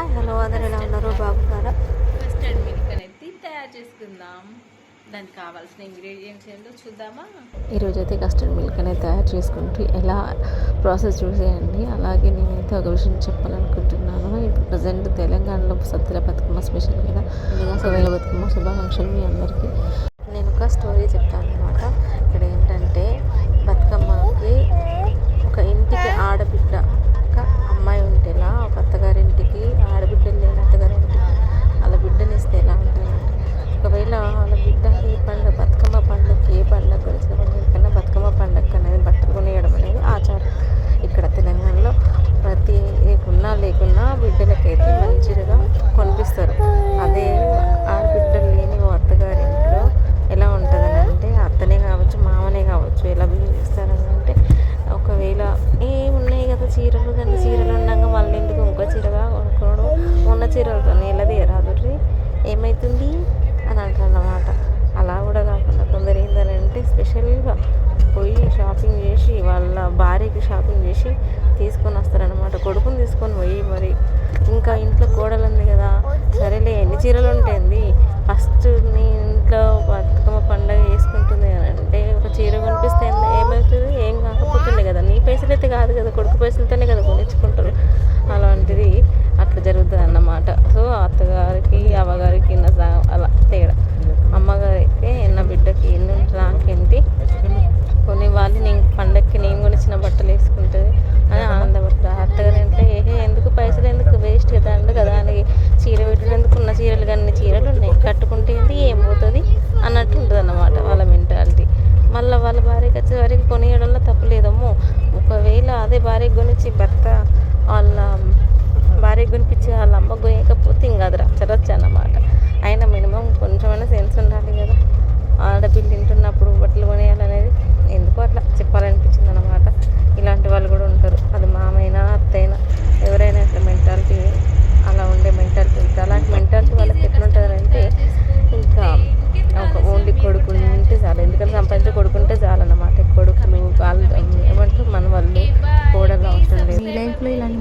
Hi hello అందరు ఎలా ఉన్నారు? బాగున్నారా? ఫస్ట్ అండ్ మిల్క్ అనేది తయారు చేసుకుందాం. దానికి కావాల్సిన ఇంగ్రీడియంట్స్ ఏంటో చూద్దామా? ఈరోజు అయితే కస్టర్డ్ మిల్క్ అనేది తయారు చేసుకుంటూ ఎలా ప్రాసెస్ చూసేయండి. అలాగే నేనైతే ఒక విషయం చెప్పాలనుకుంటున్నాను. ఇప్పుడు ప్రజెంట్ తెలంగాణలో సత్తుల బతుకమ్మ స్పెషల్ మీద ముందుగా సవేల బతుకమ్మ శుభాకాంక్షలు మీ అందరికీ. నేను ఒక స్టోరీ చెప్తాను అనమాట ఇక్కడ வகையில் చేసి తీసుకొని వస్తారనమాట కొడుకుని తీసుకొని పోయి మరి ఇంకా ఇంట్లో కోడలు ఉంది కదా సరేలే ఎన్ని చీరలు ఉంటాయింది ఫస్ట్ నీ ఇంట్లో బతుకమ్మ పండగ చేసుకుంటుంది అంటే ఒక చీర కనిపిస్తే ఏమవుతుంది ఏం కాకపోతుండే కదా. నీ పైసలు అయితే కాదు కదా కొడుకు పైసలతోనే గురించి భర్త వాళ్ళ భార్య గురించి వాళ్ళ అమ్మ గోయకపోతే ఇంకాదురా.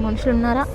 మనుషులు ఉన్నారా